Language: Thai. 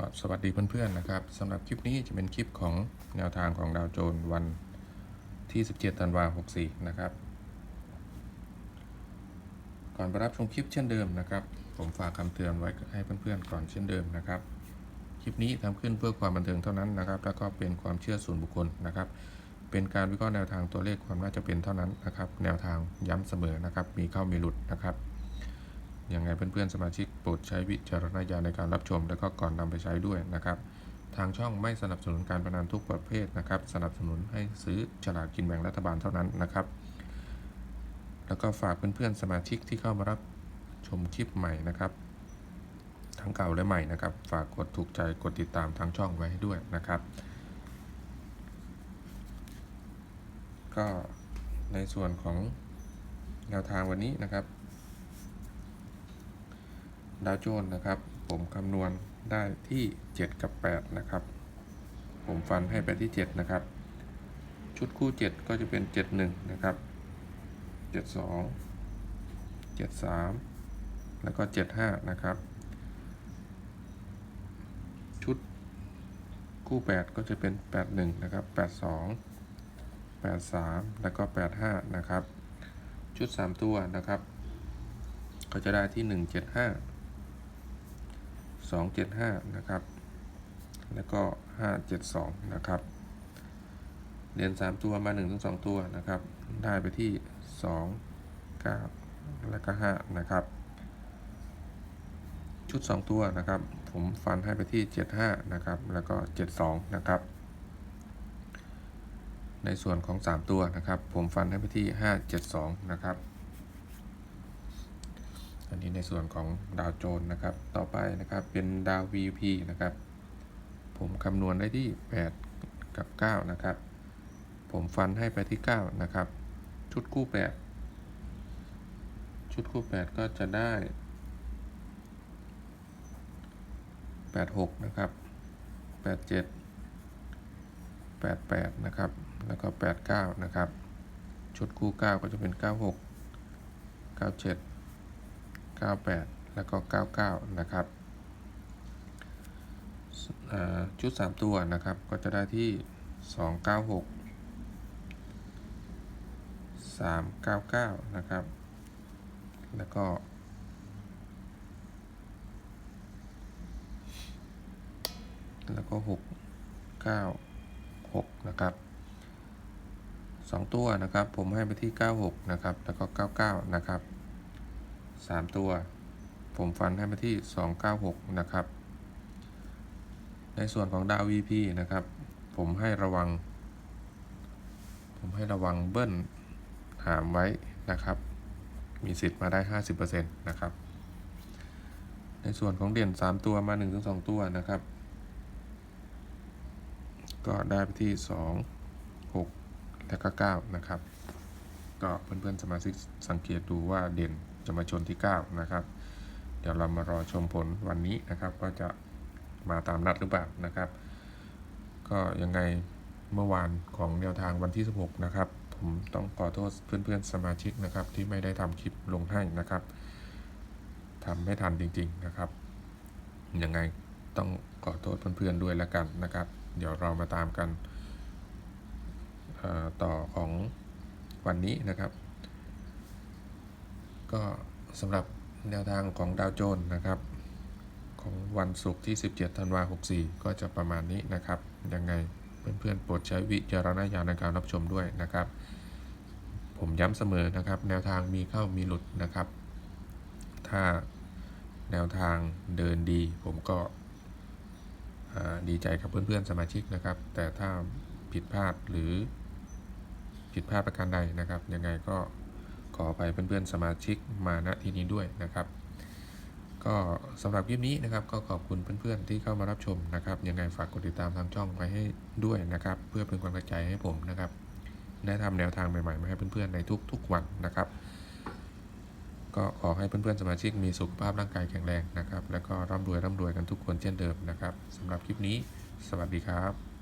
ก็สวัสดีเพื่อนๆนะครับสำหรับคลิปนี้จะเป็นคลิปของแนวทางของดาวโจนวันที่ 17 ธันวาคม64 นะครับ ก่อนไปรับชมคลิปเช่นเดิมนะครับ ผมฝากคำเตือนไว้ให้เพื่อนๆก่อนเช่นเดิมนะครับ คลิปนี้ทำขึ้นเพื่อความบันเทิงเท่านั้นนะครับ แล้วก็เป็นความเชื่อส่วนบุคคลนะครับ เป็นการวิเคราะห์แนวทางตัวเลขความน่าจะเป็นเท่านั้นนะครับ แนวทางย้ำเสมอนะครับ มีเข้ามีหลุดนะครับ ยังไงเพื่อนๆสมาชิกโปรดใช้วิจารณญาณในการรับชม และก็ก่อนนำไปใช้ด้วยนะครับ ทางช่องไม่สนับสนุนการพนันทุกประเภทนะครับ สนับสนุนให้ซื้อฉลากกินแบ่งรัฐบาลเท่านั้นนะครับ แล้วก็ฝากเพื่อนๆสมาชิกที่เข้ามารับชมคลิปใหม่นะครับ ทั้งเก่าและใหม่นะครับ ฝากกดถูกใจกดติดตามทางช่องไว้ให้ด้วยนะครับ ก็ในส่วนของแนวทางวันนี้นะครับ ดาวโจนส์นะครับ ผมคำนวณได้ที่ 7 กับ 8 นะครับ ผมฟันให้ไปที่ 7 นะครับ ชุดคู่ 7 ก็จะเป็น 71 นะครับ 72 73 แล้วก็ 75 นะครับ ชุดคู่ 8 ก็จะเป็น 81 นะครับ 82 83 แล้วก็ 85 นะครับ ชุด 3 ตัวนะครับ ก็จะได้ที่ 175 สองเจ็ดห้านะครับ แล้วก็ห้าเจ็ดสองนะครับเหรียญสามตัวมาหนึ่งถึงสองตัวนะครับ ได้ไปที่สองเก้าแล้วก็ห้านะครับ ชุดสองตัวนะครับ ผมฟันให้ไปที่เจ็ดห้านะครับ แล้วก็เจ็ดสองนะครับ ในส่วนของสามตัวนะครับ ผมฟันให้ไปที่ห้าเจ็ดสองนะครับ นนี้ในส่วนของดาวโจนนะครับ ต่อไปนะครับเป็นดาว VP นะครับ ผมคำนวณได้ที่ 8 กับ 9 นะครับ ผมฟันให้ไปที่ 9 นะครับ ชุดคู่ 8 ชุดคู่ 8 ก็จะได้ 86 นะครับ 87 88 นะครับ แล้วก็ 89 นะครับ ชุดคู่ 9 ก็จะเป็น 96 97 98 แล้วก็ 99 นะครับชุด 3 ตัวนะครับ ก็จะได้ที่ 296 399 นะครับ แล้วก็แล้วก็ 6 9 6 นะครับ 2 ตัวนะครับ ผมให้ไปที่ 96 นะครับ แล้วก็ 99 นะครับ 3 ตัว ผมฟันให้มาที่ 296 นะครับ ในส่วนของดาว VP นะครับ ผมให้ระวัง ผมให้ระวังเบิ้ลหามไว้นะครับ มีสิทธิ์มาได้ 50%นะครับ ในส่วนของเด่น 3 ตัวมา 1-2 ตัวนะครับ ก็ได้ไปที่ 2 6 และก็ 9 นะครับ ก็เพื่อนๆสมาชิกสังเกตดูว่าเด่น จะมาชนที่ 9 นะครับ เดี๋ยวเรามารอชมผลวันนี้นะครับ ว่าจะมาตามนัดหรือเปล่านะครับ ก็ยังไงเมื่อวานของแนวทางวันที่ 16 นะครับ ผมต้องขอโทษเพื่อนๆสมาชิกนะครับ ที่ไม่ได้ทำคลิปลงให้นะครับทำไม่ทันจริง ๆนะครับยังไงต้องขอโทษเพื่อนๆด้วยแล้วกันนะครับ เดี๋ยวเรามาตามกันต่อของวันนี้นะครับ ก็สำหรับแนวทางของดาวโจนส์นะครับ ของวันศุกร์ที่ 17 ธันวาคม 64 ก็จะประมาณนี้นะครับ ยังไงเพื่อนๆโปรดใช้วิจารณญาณในการรับชมด้วยนะครับ ผมย้ำเสมอนะครับ แนวทางมีเข้ามีหลุดนะครับ ถ้าแนวทางเดินดี ผมก็ดีใจกับเพื่อนๆสมาชิกนะครับ แต่ถ้าผิดพลาดหรือผิดพลาดประการใดนะครับ ยังไงก็ ขออภัยเพื่อนๆสมาชิกมาณที่นี้ด้วยนะครับ ก็สำหรับคลิปนี้นะครับ ก็ขอบคุณเพื่อนๆที่เข้ามารับชมนะครับ ยังไงฝากกดติดตามทางช่องไว้ให้ด้วยนะครับ เพื่อเป็นกำลังใจให้ผมนะครับ ได้ทำแนวทางใหม่ๆมาให้เพื่อนๆในทุกๆวันนะครับ ก็ขอให้เพื่อนๆสมาชิกมีสุขภาพร่างกายแข็งแรงนะครับ แล้วก็ร่ำรวยร่ำรวยกันทุกคนเช่นเดิมนะครับสำหรับคลิปนี้ สวัสดีครับ